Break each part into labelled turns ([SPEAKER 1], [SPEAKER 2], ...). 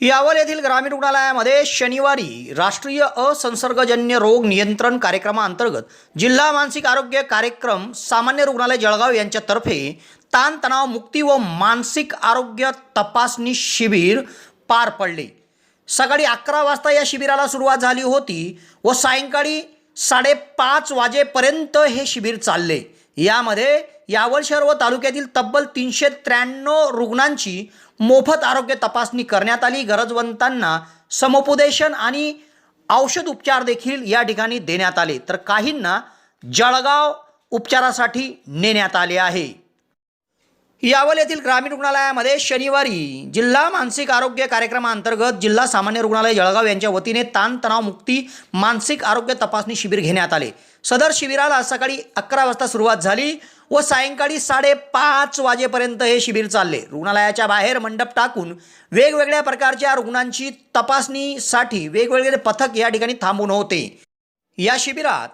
[SPEAKER 1] यावल येथील ग्रामीण रुग्णालयामध्ये शनिवारी राष्ट्रीय असंसर्गजन्य रोग नियंत्रण कार्यक्रमाअंतर्गत जिल्हा मानसिक आरोग्य कार्यक्रम सामान्य रुग्णालय जळगाव यांच्यातर्फे ताणतणाव मुक्ती व मानसिक आरोग्य तपासणी शिबिर पार पडले. सकाळी अकरा वाजता या शिबिराला सुरुवात झाली होती व सायंकाळी साडेपाच वाजेपर्यंत हे शिबिर चालले. यामध्ये यावल शहर व तालुक्यातील तब्बल तीनशे त्र्याण्णव रुग्णांची मोफत आरोग्य तपासणी करण्यात आली. गरजवंतांना समुपदेशन आणि औषध उपचार देखील या ठिकाणी देण्यात आले. तर काहींना जळगाव उपचारासाठी नेण्यात आले आहे. यावल येथील ग्रामीण रुग्णालयामध्ये शनिवारी जिल्हा मानसिक आरोग्य कार्यक्रमाअंतर्गत जिल्हा सामान्य रुग्णालय जळगाव यांच्या वतीने ताणतणाव मुक्ती मानसिक आरोग्य तपासणी शिबिर घेण्यात आले. सदर शिबिराला सकाळी अकरा वाजता सुरुवात झाली व सायंकाळी साडेपाच वाजेपर्यंत हे शिबिर चालले. रुग्णालयाच्या बाहेर मंडप टाकून वेगवेगळ्या प्रकारच्या रुग्णांची तपासणीसाठी वेगवेगळे पथक या ठिकाणी थांबून होते. या शिबिरात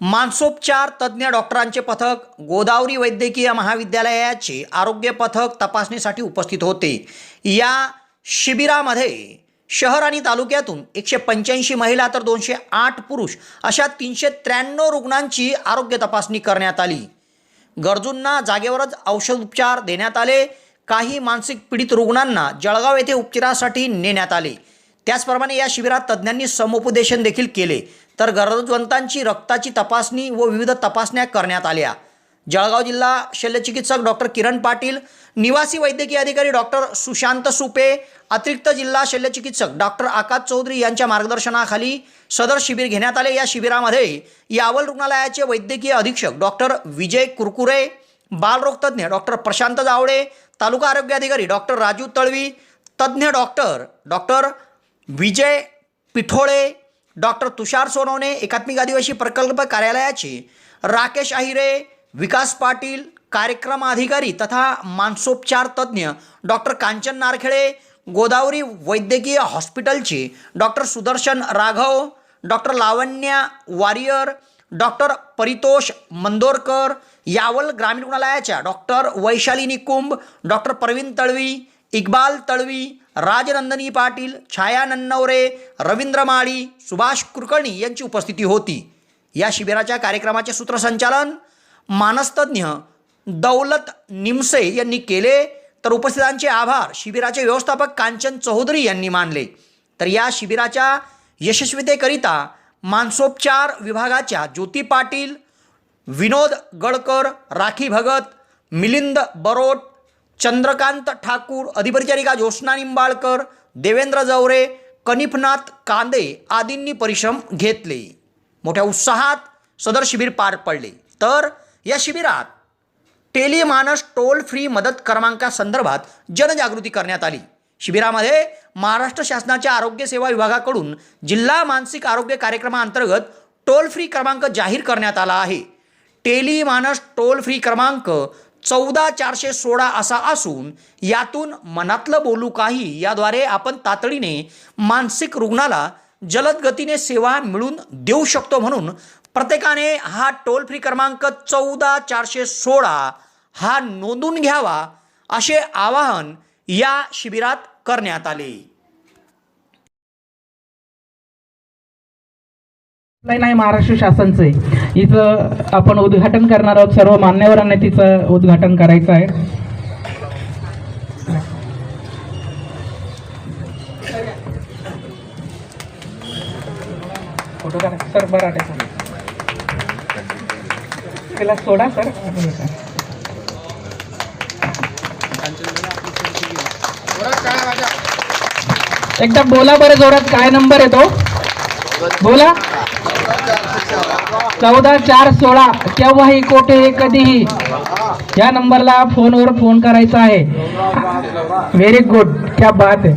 [SPEAKER 1] मानसोपचार तज्ज्ञ डॉक्टरांचे पथक गोदावरी वैद्यकीय महाविद्यालयाचे आरोग्य पथक तपासणीसाठी उपस्थित होते. या शिबिरामध्ये शहर आणि तालुक्यातून एकशे पंच्याऐंशी महिला तर दोनशे आठ पुरुष अशा तीनशे त्र्याण्णव रुग्णांची आरोग्य तपासणी करण्यात आली. गरजूंना जागेवरच औषध उपचार देण्यात आले. काही मानसिक पीडित रुग्णांना जळगाव येथे उपचारासाठी नेण्यात आले. त्याचप्रमाणे या शिबिरात तज्ज्ञांनी समुपदेशन देखील केले. तर गरजवंतांची रक्ताची तपासणी व विविध तपासण्या करण्यात आल्या. जळगाव जिल्हा शल्यचिकित्सक डॉक्टर किरण पाटील निवासी वैद्यकीय अधिकारी डॉक्टर सुशांत सुपे अतिरिक्त जिल्हा शल्यचिकित्सक डॉक्टर आकाश चौधरी यांच्या मार्गदर्शनाखाली सदर शिबिर घेण्यात आले. या शिबिरामध्ये यावल रुग्णालयाचे वैद्यकीय अधीक्षक डॉक्टर विजय कुरकुरे बालरोगतज्ञ डॉक्टर प्रशांत जावडे तालुका आरोग्य अधिकारी डॉक्टर राजू तळवी तज्ज्ञ doctor doctor Vijay Pithole doctor Tushar Sonawane एकात्मिक आदिवासी प्रकल्प कार्यालयाचे राकेश अहिरे विकास पाटील कार्यक्रम अधिकारी तथा मानसोपचार तज्ज्ञ डॉक्टर कांचन नारखेळे गोदावरी वैद्यकीय हॉस्पिटलचे doctor Sudarshan Raghav doctor Lavanya Warrier doctor Paritosh Mandorkar Yawal ग्रामीण रुग्णालयाच्या डॉक्टर वैशाली निकुंभ डॉक्टर प्रवीण तळवी इक्बाल तळवी राजनंदनी पाटील छाया नन्नवरे रवींद्र माळी सुभाष कुलकर्णी यांची उपस्थिती होती. या शिबिराच्या कार्यक्रमाचे सूत्रसंचालन मानसतज्ञ दौलत निमसे यांनी केले तर उपस्थितांचे आभार. शिबिराचे व्यवस्थापक कांचन चौधरी यांनी मानले. तर या शिबिराच्या यशस्वीतेकरिता मानसोपचार विभागाच्या ज्योती पाटील विनोद गडकर राखी भगत मिलिंद बरोट चंद्रकांत ठाकूर अधिपरिचारिका ज्योत्स्ना निंबाळकर देवेंद्र जवरे कनिफनाथ कांदे आदींनी परिश्रम घेतले. मोठ्या उत्साहात सदर शिबिर पार पडले. तर या शिबिरात टेलिमानस टोल फ्री मदत क्रमांकासंदर्भात जनजागृती करण्यात आली. शिबिरामध्ये महाराष्ट्र शासनाच्या आरोग्य सेवा विभागाकडून जिल्हा मानसिक आरोग्य कार्यक्रमाअंतर्गत टोल फ्री क्रमांक जाहीर करण्यात आला आहे. टेलिमानस टोल फ्री क्रमांक चौदा चारशे सोळा असा असून यातून मनातलं बोलू काही याद्वारे आपण तातडीने मानसिक रुग्णाला जलद गतीने सेवा मिळून देऊ शकतो म्हणून प्रत्येकाने हा टोल फ्री क्रमांक चौदा चारशे सोळा हा नोंदून घ्यावा असे आवाहन या शिबिरात करण्यात आले.
[SPEAKER 2] नाही नाही महाराष्ट्र शासनचे. इथं आपण उद्घाटन करणार आहोत. सर्व मान्यवरांना तिचं उद्घाटन करायचं आहे. फोटो काढा सर सोडा सर. एकदा बोला बरं जोरात काय नंबर येतो बोला. चौदा चार सोळा केव्हाही कोठे कधीही. या नंबरला फोनवर फोन करायचा आहे. व्हेरी गुड क्या बात आहे.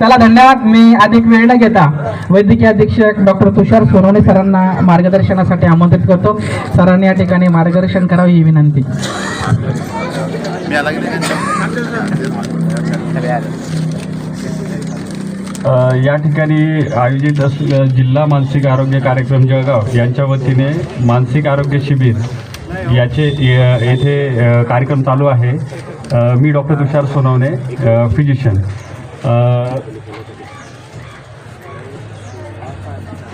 [SPEAKER 2] चला धन्यवाद. मी अधिक वेळ न घेता वैद्यकीय अधीक्षक डॉक्टर तुषार सोनवणे सरांना मार्गदर्शनासाठी आमंत्रित करतो. सरांनी या ठिकाणी मार्गदर्शन करावे ही विनंती.
[SPEAKER 3] या ठिकाणी आयोजित असलेलं जिल्हा मानसिक आरोग्य कार्यक्रम जळगाव यांच्या वतीने मानसिक आरोग्य शिबिर याचे येथे कार्यक्रम चालू आहे. मी doctor Tushar Sonawane physician.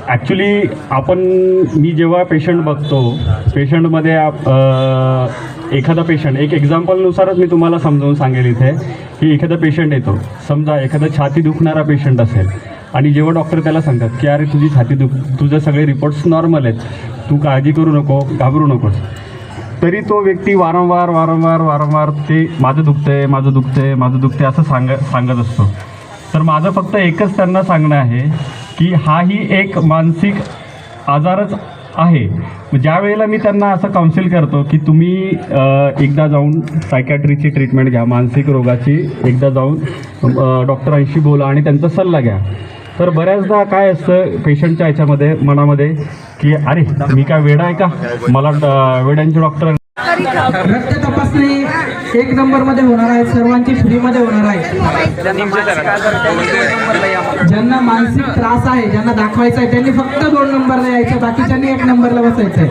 [SPEAKER 3] Actually आपण मी जेव्हा पेशंट बघतो पेशंटमध्ये आप- एखादा पेशंट एक एक्झाम्पलनुसारच मी तुम्हाला समजावून सांगेल इथे की एखादा पेशंट येतो. समजा एखादा छाती दुखणारा पेशंट असेल आणि जेव्हा डॉक्टर त्याला सांगतात की अरे तुझी छाती दुख तुझे सगळे रिपोर्ट्स नॉर्मल आहेत. तू काळजी करू नको घाबरू नकोस. तरी तो व्यक्ती वारंवार वारंवार वारंवार ते माझं दुखतंय माझं दुखतंय माझं दुखतंय असं सांग सांगत असतो. तर माझं फक्त एकच त्यांना सांगणं आहे की हाही एक मानसिक आजारच आहे. ज्या वेळेला मी त्यांना असं काउन्सिल करतो की तुम्ही एकदा जाऊन सायकॅट्रीची ट्रीटमेंट घ्या मानसिक रोगाची एकदा जाऊन डॉक्टरांशी बोला आणि त्यांचा सल्ला घ्या. तर बऱ्याचदा काय असतं पेशंटच्या ह्याच्यामध्ये मनामध्ये की अरे मी काय वेडा आहे का? मला वेड्यांचे डॉक्टर
[SPEAKER 2] रक्त तपासणी एक नंबरमध्ये होणार आहे सर्वांची फ्री मध्ये होणार आहे. ज्यांना मानसिक त्रास आहे ज्यांना दाखवायचा आहे त्यांनी फक्त दोन नंबरला यायचं बाकीच्यांनी एक नंबरला बसायचं आहे.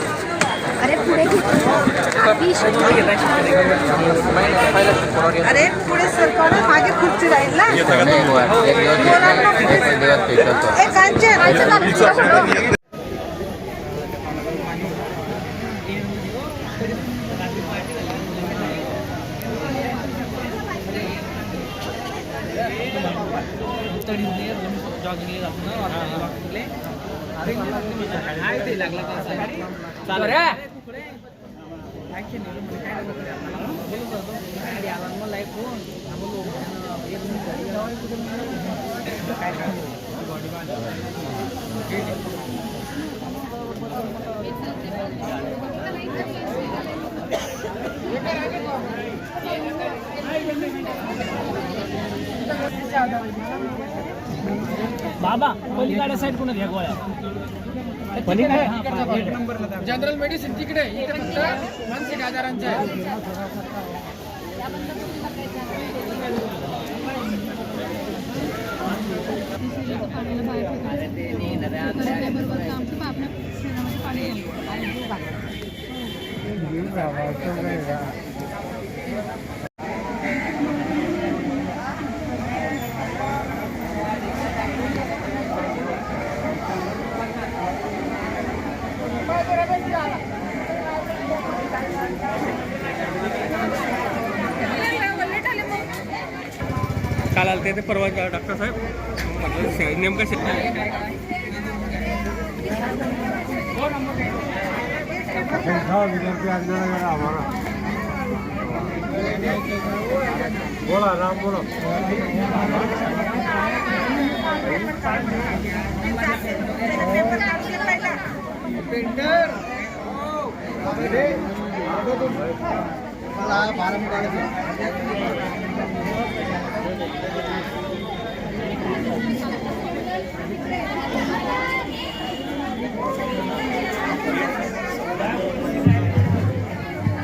[SPEAKER 4] अरे पुढे
[SPEAKER 5] अरे पुढे सरकार मागे खुर्ची राहील ना? मुलांना पुढे- ए, कांचन
[SPEAKER 4] कांचन दादा, तुला सोडव.
[SPEAKER 6] बाबा पलीकडे साईड कोण घ्या गोळ्या?
[SPEAKER 2] जनरल मेडिसिन तिकडे मानसिक आजारांचे आहे
[SPEAKER 6] काल आलते ते परवा डॉक्टर साहेब. नेमकं बोला राम बोला.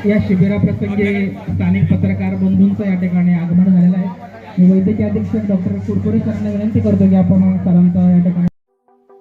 [SPEAKER 2] या शिबिराप्रसंगी स्थानिक पत्रकार बंधूंचं या ठिकाणी आगमन झालेलं आहे. मी वैद्यकीय अधीक्षक डॉक्टर कुरकुरे सरांना विनंती करतो की आपण सरांचं या ठिकाणी